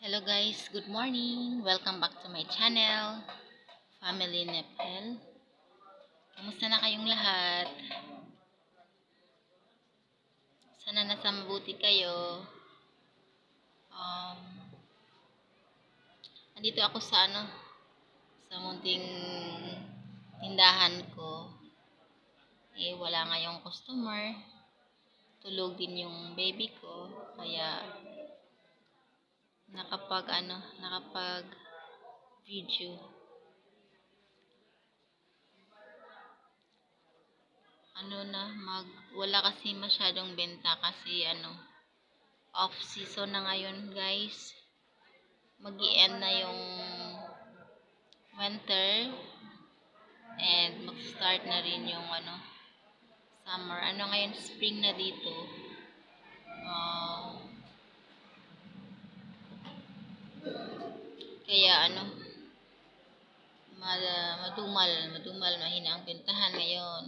Hello guys, good morning. Welcome back to my channel, Family Nepal. Kamusta na kayong lahat? Sana nasa mabuti kayo. Um, andito ako sa ano, sa munting tindahan ko. Eh, wala ngayong customer. Tulog din yung baby ko. Kaya, nakapag ano, nakapag video. Ano na, mag, wala kasi masyadong benta kasi ano, off season na ngayon guys. mag end na yung winter and mag-start na rin yung ano, summer. Ano ngayon, spring na dito. Ah, Kaya ano, ma- madumal, madumal, mahina ang pintahan ngayon.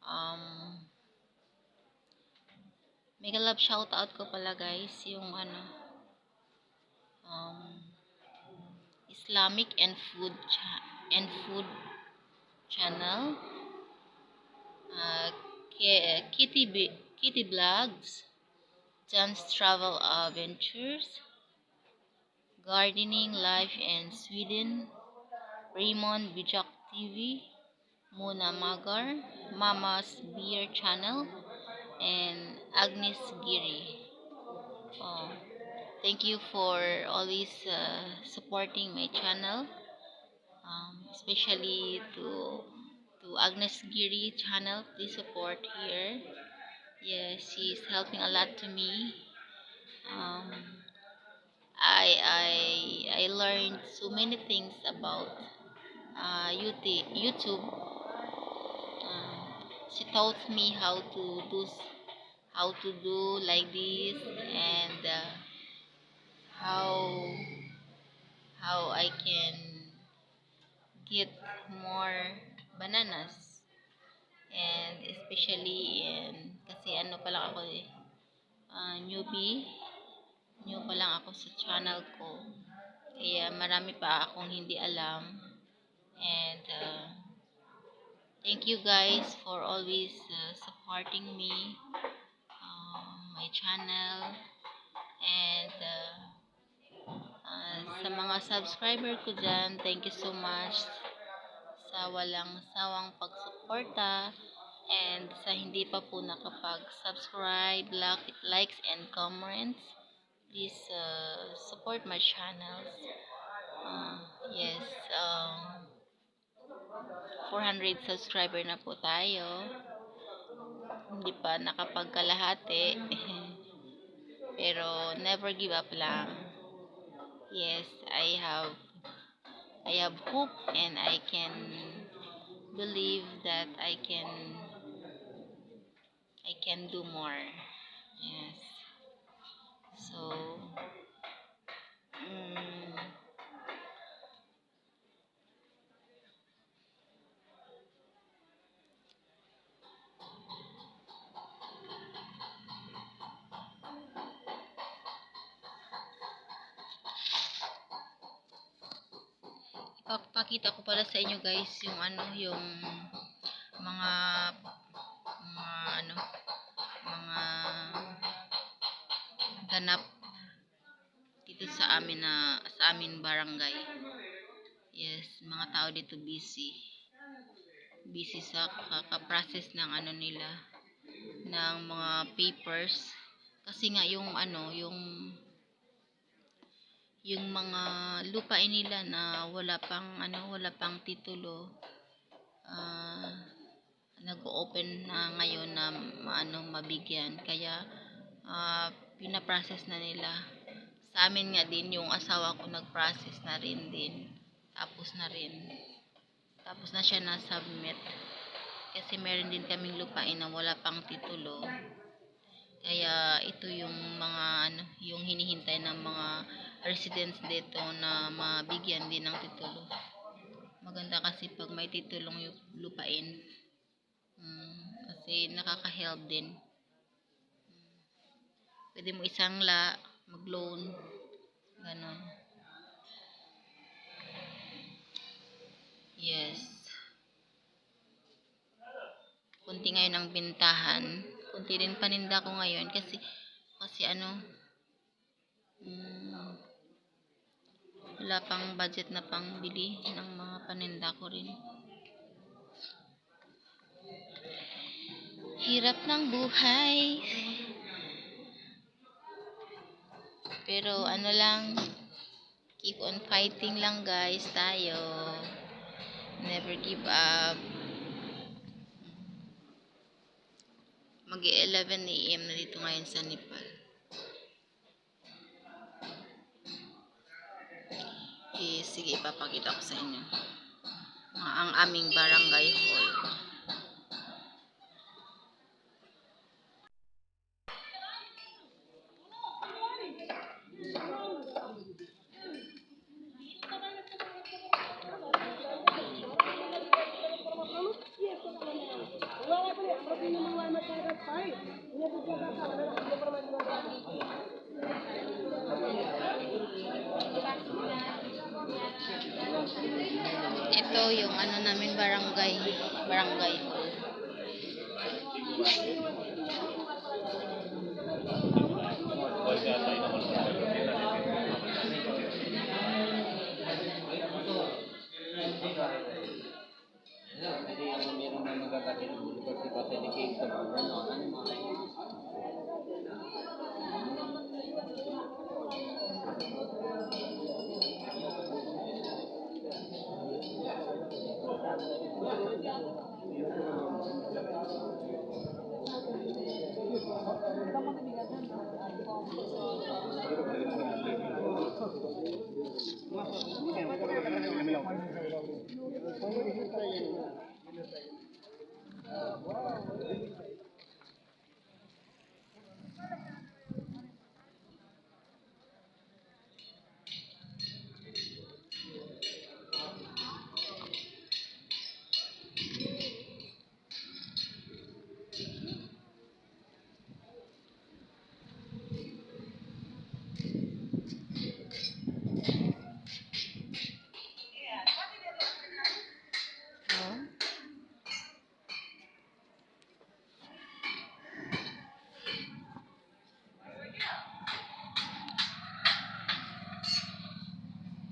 Um, mega love shout out ko pala guys, yung ano, um, Islamic and food and food channel. Uh, Ki- Kitty Kitty Vlogs, John's Travel Adventures, Gardening Life in Sweden, Raymond Bijak TV, Mona Magar, Mama's Beer Channel, and Agnes Giri. Oh, thank you for always uh, supporting my channel, um, especially to to Agnes Giri channel. Please support here. Yes, she's helping a lot to me. Um, I I I learned so many things about uh, YouTube. YouTube. Uh, she taught me how to do how to do like this and uh, how how I can get more bananas and especially in kasi ano pa lang ako eh uh, newbie new pa lang ako sa channel ko. Kaya marami pa akong hindi alam. And uh, thank you guys for always uh, supporting me, um, my channel. And uh, uh, sa mga subscriber ko dyan, thank you so much sa walang sawang pagsuporta and sa hindi pa po nakapag-subscribe, like, likes, and comments please uh, support my channels. Uh, yes, um, 400 subscriber na po tayo. Hindi pa nakapagkalahati. Pero never give up lang. Yes, I have I have hope and I can believe that I can I can do more. So, mm, ipapakita ko pala sa inyo guys yung ano, yung mga mga ano, mga ganap dito sa amin na sa amin barangay. Yes, mga tao dito busy. Busy sa kaka-process ng ano nila ng mga papers kasi nga yung ano, yung yung mga lupain nila na wala pang ano, wala pang titulo ah nag-open na ngayon na maano mabigyan kaya ah, pinaprocess na nila. Sa amin nga din yung asawa ko nag-process na rin din. Tapos na rin. Tapos na siya na submit kasi meron din kaming lupain na wala pang titulo. Kaya ito yung mga ano yung hinihintay ng mga residents dito na mabigyan din ng titulo. Maganda kasi pag may titulong yung lupain. Mm, kasi nakaka-help din. Pwede mo isang la, mag-loan. Ganon. Yes. Kunti ngayon ang bintahan. Kunti rin paninda ko ngayon kasi kasi ano mm, wala pang budget na pangbili ng mga paninda ko rin. Hirap ng buhay. Pero ano lang, keep on fighting lang guys tayo. Never give up. mag 11 a.m. na dito ngayon sa Nepal. Eh, sige, ipapakita ko sa inyo. Ang aming barangay hall. Ito yung ano namin barangay, barangay hall. Yeah.